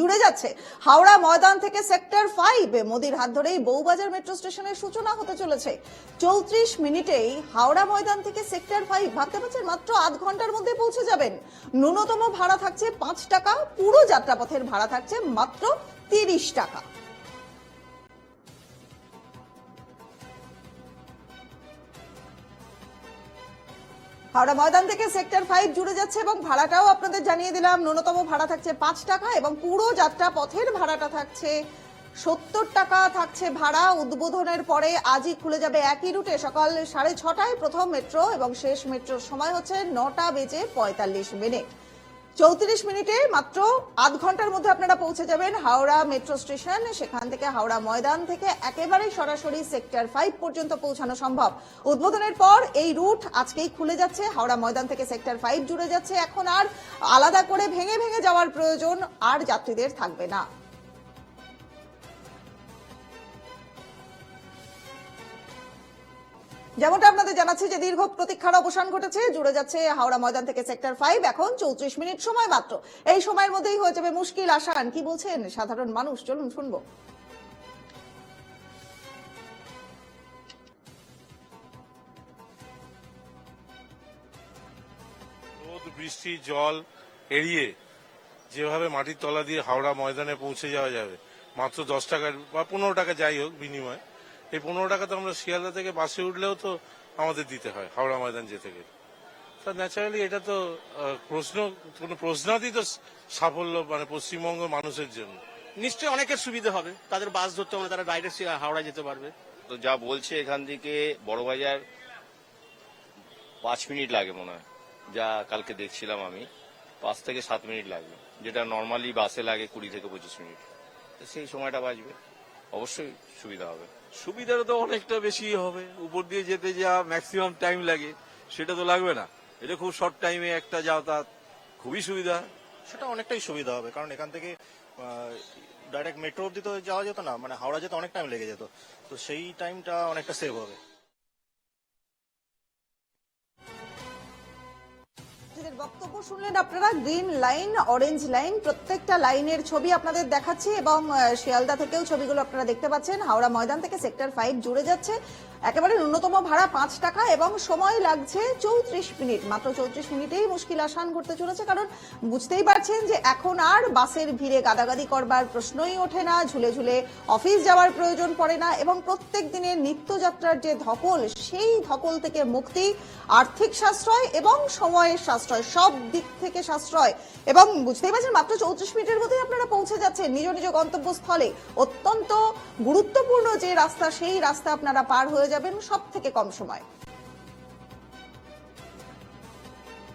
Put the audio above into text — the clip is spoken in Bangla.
জুড়ে যাচ্ছে। হাওড়া ময়দান থেকে সেক্টর ফাইভ মোদির হাত ধরেই বউবাজার মেট্রো স্টেশনের সূচনা হতে চলেছে। চৌত্রিশ মিনিটেই হাওড়া ময়দান থেকে সেক্টর ফাইভ ভাবতে পারছেন মাত্র আধ ঘণ্টার মধ্যে পৌঁছে যাবেন। ন্যূনতম ভাড়া থাকছে পাঁচ টাকা, পুরো যাত্রাপথের ভাড়া থাকছে মাত্র তিরিশ টাকা। হাওড়া ময়দান থেকে সেক্টর ফাইভ জুড়ে যাচ্ছে এবং ভাড়াটাও আপনাদের জানিয়ে দিলাম। ন্যূনতম ভাড়া থাকছে পাঁচ টাকা এবং পুরো যাত্রা পথের ভাড়াটা থাকছে সত্তর টাকা থাকছে ভাড়া। উদ্বোধনের পরে আজই খুলে যাবে একই রুটে। সকাল সাড়ে ছটায় প্রথম মেট্রো এবং শেষ মেট্রোর সময় হচ্ছে নটা বেজে পঁয়তাল্লিশ মিনিট। চৌত্রিশ মিনিটে মাত্র আধ ঘণ্টার মধ্যে আপনারা পৌঁছে যাবেন হাওড়া মেট্রো স্টেশন। সেখান থেকে হাওড়া ময়দান থেকে একেবারে সরাসরি সেক্টর ফাইভ পর্যন্ত পৌঁছানো সম্ভব। উদ্বোধনের পর এই রুট আজকেই খুলে যাচ্ছে। হাওড়া ময়দান থেকে সেক্টর ফাইভ জুড়ে যাচ্ছে। এখন আর আলাদা করে ভেঙে ভেঙে যাওয়ার প্রয়োজন আর যাত্রীদের থাকবে না। যেমনটা আপনাদের জানাচ্ছি যে দীর্ঘ প্রতীক্ষার অবসান ঘটেছে, জুড়ে যাচ্ছে হাওড়া ময়দান থেকে সেক্টর ফাইভ এখন চৌত্রিশ মিনিট সময় মাত্র। এই সময়ের মধ্যেই হয়ে যাবে মুশকিল আসান। কি বলছেন সাধারণ মানুষ? চলুন শুনব। রোদ, বৃষ্টি, জল এড়িয়ে যেভাবে মাটির তলা দিয়ে হাওড়া ময়দানে পৌঁছে যাওয়া যাবে, মাত্র দশ টাকার বা পনেরো টাকা যাই হোক বিনিময়। এই পনেরো টাকা তো আমরা শিয়ালদা থেকে বাসে উঠলেও তো আমাদের দিতে হয় হাওড়া ময়দান যেতে গেলে। তা ন্যাচারালি এটা তো প্রশ্ন কোনো প্রশ্নাতীত সাফল্য মানে পশ্চিমবঙ্গ মানুষের জন্য। নিশ্চয়ই অনেকের সুবিধা হবে তাদের বাস ধরতে হবে তারা ডাইরেক্ট হাওড়া যেতে পারবে। তো যা বলছে এখান থেকে বড়বাজার পাঁচ মিনিট লাগে মনে হয় যা কালকে দেখছিলাম আমি পাঁচ থেকে সাত মিনিট লাগবে যেটা নর্মালি বাসে লাগে কুড়ি থেকে পঁচিশ মিনিট। তো সেই সময়টা বাঁচবে। অবশ্যই সুবিধা হবে। সুবিধাটা তো অনেকটা বেশি হবে। উপর দিয়ে যেতে যা ম্যাক্সিমাম টাইম লাগে সেটা তো লাগবে না। এটা খুব শর্ট টাইমে একটা যাতায়াত খুবই সুবিধা। সেটা অনেকটাই সুবিধা হবে কারণ এখান থেকে ডাইরেক্ট মেট্রো অব্দি তো যাওয়া যেত না মানে হাওড়া যেতে অনেক টাইম লেগে যেত। তো সেই টাইমটা অনেকটা সেভ হবে। বক্তব্য শুনলেন আপনারা, গ্রিন লাইন, অরেঞ্জ লাইন, প্রত্যেকটা লাইনের ছবি আপনাদের দেখাচ্ছি এবং শিয়ালদা থেকেও ছবিগুলো আপনারা দেখতে পাচ্ছেন। হাওড়া ময়দান থেকে সেক্টর ফাইভ জুড়ে যাচ্ছে। একেবারে ন্যূনতম ভাড়া পাঁচ টাকা এবং সময় লাগছে চৌত্রিশ মিনিট। মাত্র চৌত্রিশ মিনিটেই মুশকিল আসান করতে চলেছে, কারণ বুঝতেই পারছেন যে এখন আর বাসের ভিড়ে গাদাগাদি করবার প্রশ্নই ওঠে না, ঝুলে ঝুলে অফিস যাওয়ার প্রয়োজন পড়ে না এবং প্রত্যেক দিনের নিত্যযাত্রার যে ধকল, সেই ধকল থেকে মুক্তি, আর্থিক সাশ্রয় এবং সময়ের সাশ্রয় সব দিক থেকে সাশ্রয়। এবং বুঝতেই পারছেন, মাত্র চৌত্রিশ মিনিটের মধ্যে আপনারা পৌঁছে যাচ্ছেন নিজ নিজ গন্তব্যস্থলে। অত্যন্ত গুরুত্বপূর্ণ যে রাস্তা, সেই রাস্তা আপনারা পার হয়ে যাবেন সব থেকে কম সময়।